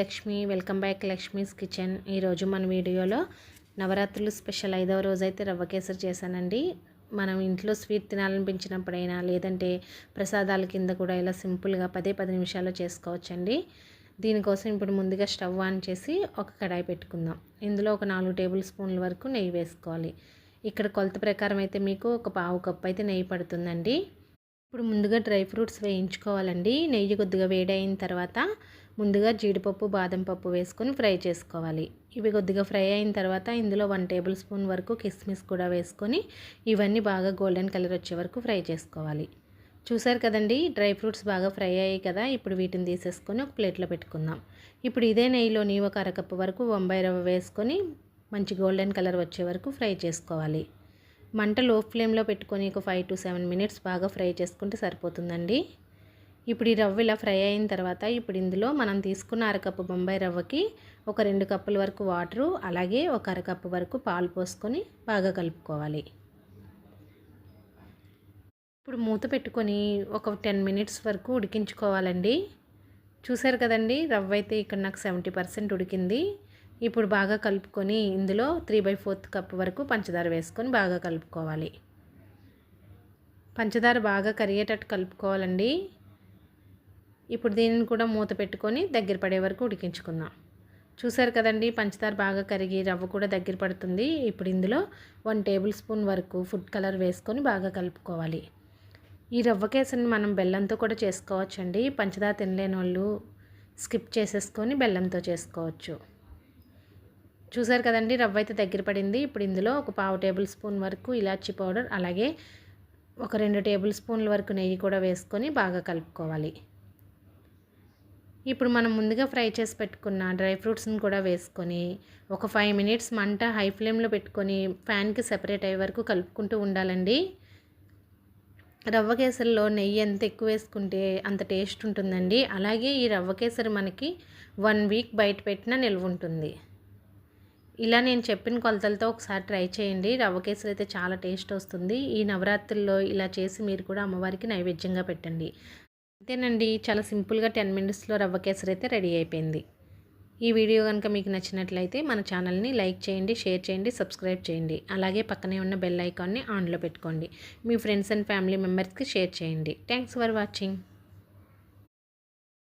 Lakshmi welcome back Lakshmi's kitchen. ఈరోజు మన వీడియోలో నవరాత్రులు స్పెషల్ ఐదవ రోజు అయితే రవ్వ కేసరి చేశానండి. మనం ఇంట్లో స్వీట్ తినాలనిపించినప్పుడైనా లేదంటే ప్రసాదాల కింద కూడా ఇలా సింపుల్గా పదే పది నిమిషాల్లో చేసుకోవచ్చండి. దీనికోసం ఇప్పుడు ముందుగా స్టవ్ ఆన్ చేసి ఒక కడాయి పెట్టుకుందాం. ఇందులో ఒక నాలుగు టేబుల్ స్పూన్ల వరకు నెయ్యి వేసుకోవాలి. ఇక్కడ కొలత ప్రకారం అయితే మీకు ఒక పావు కప్పు అయితే నెయ్యి పడుతుందండి. ఇప్పుడు ముందుగా డ్రై ఫ్రూట్స్ వేయించుకోవాలండి. నెయ్యి కొద్దిగా వేడైన తర్వాత ముందుగా జీడిపప్పు బాదం పప్పు వేసుకొని ఫ్రై చేసుకోవాలి. ఇవి కొద్దిగా ఫ్రై అయిన తర్వాత ఇందులో వన్ టేబుల్ స్పూన్ వరకు కిస్మిస్ కూడా వేసుకొని ఇవన్నీ బాగా గోల్డెన్ కలర్ వచ్చే వరకు ఫ్రై చేసుకోవాలి. చూసారు కదండి డ్రై ఫ్రూట్స్ బాగా ఫ్రై అయ్యాయి కదా ఇప్పుడు వీటిని తీసేసుకొని ఒక ప్లేట్లో పెట్టుకుందాం. ఇప్పుడు ఇదే నెయ్యిలోని ఒక అరకప్పు వరకు బొంబాయి రవ్వ వేసుకొని మంచి గోల్డెన్ కలర్ వచ్చే వరకు ఫ్రై చేసుకోవాలి. మంట లో ఫ్లేమ్లో పెట్టుకొని ఒక ఫైవ్ టు సెవెన్ మినిట్స్ బాగా ఫ్రై చేసుకుంటే సరిపోతుందండి. ఇప్పుడు ఈ రవ్వ ఇలా ఫ్రై అయిన తర్వాత ఇప్పుడు ఇందులో మనం తీసుకున్న అరకప్పు బొంబాయి రవ్వకి ఒక రెండు కప్పుల వరకు వాటరు అలాగే ఒక అరకప్పు వరకు పాలు పోసుకొని బాగా కలుపుకోవాలి. ఇప్పుడు మూత పెట్టుకొని ఒక టెన్ మినిట్స్ వరకు ఉడికించుకోవాలండి. చూసారు కదండి రవ్వ అయితే ఇక్కడ నాకు సెవెంటీ పర్సెంట్ ఉడికింది. ఇప్పుడు బాగా కలుపుకొని ఇందులో త్రీ బై ఫోర్త్ కప్ వరకు పంచదార వేసుకొని బాగా కలుపుకోవాలి. పంచదార బాగా కరిగేటట్టు కలుపుకోవాలండి. ఇప్పుడు దీనిని కూడా మూత పెట్టుకొని దగ్గర పడే వరకు ఉడికించుకుందాం. చూసారు కదండి పంచదార బాగా కరిగి రవ్వ కూడా దగ్గర పడుతుంది. ఇప్పుడు ఇందులో వన్ టేబుల్ స్పూన్ వరకు ఫుడ్ కలర్ వేసుకొని బాగా కలుపుకోవాలి. ఈ రవ్వ కేసరిని మనం బెల్లంతో కూడా చేసుకోవచ్చండి. పంచదార తినలేని వాళ్ళు స్కిప్ చేసేసుకొని బెల్లంతో చేసుకోవచ్చు. చూసారు కదండి రవ్వ అయితే దగ్గర పడింది. ఇప్పుడు ఇందులో ఒక పావు టేబుల్ స్పూన్ వరకు ఇలాచీ పౌడర్ అలాగే ఒక రెండు టేబుల్ స్పూన్ల వరకు నెయ్యి కూడా వేసుకొని బాగా కలుపుకోవాలి. ఇప్పుడు మనం ముందుగా ఫ్రై చేసి పెట్టుకున్న డ్రై ఫ్రూట్స్ని కూడా వేసుకొని ఒక ఫైవ్ మినిట్స్ మంట హై ఫ్లేమ్లో పెట్టుకొని ఫ్యాన్కి సెపరేట్ అయ్యే వరకు కలుపుకుంటూ ఉండాలండి. రవ్వ కేసరిలో నెయ్యి ఎంత ఎక్కువ వేసుకుంటే అంత టేస్ట్ ఉంటుందండి. అలాగే ఈ రవ్వ కేసరి మనకి వన్ వీక్ బయట పెట్టినా నిల్వ ఉంటుంది. ఇలా నేను చెప్పిన కొలతలతో ఒకసారి ట్రై చేయండి. రవ్వ కేసరి అయితే చాలా టేస్ట్ వస్తుంది. ఈ నవరాత్రుల్లో ఇలా చేసి మీరు కూడా అమ్మవారికి నైవేద్యంగా పెట్టండి. అంతేనండి. చాలా సింపుల్గా టెన్ మినిట్స్లో రవ్వ కేసరి అయితే రెడీ అయిపోయింది. ఈ వీడియో కనుక మీకు నచ్చినట్లయితే మన ఛానల్ని లైక్ చేయండి షేర్ చేయండి సబ్స్క్రైబ్ చేయండి. అలాగే పక్కనే ఉన్న బెల్ ఐకాన్ని ఆన్లో పెట్టుకోండి. మీ ఫ్రెండ్స్ అండ్ ఫ్యామిలీ మెంబర్స్కి షేర్ చేయండి. Thanks for watching.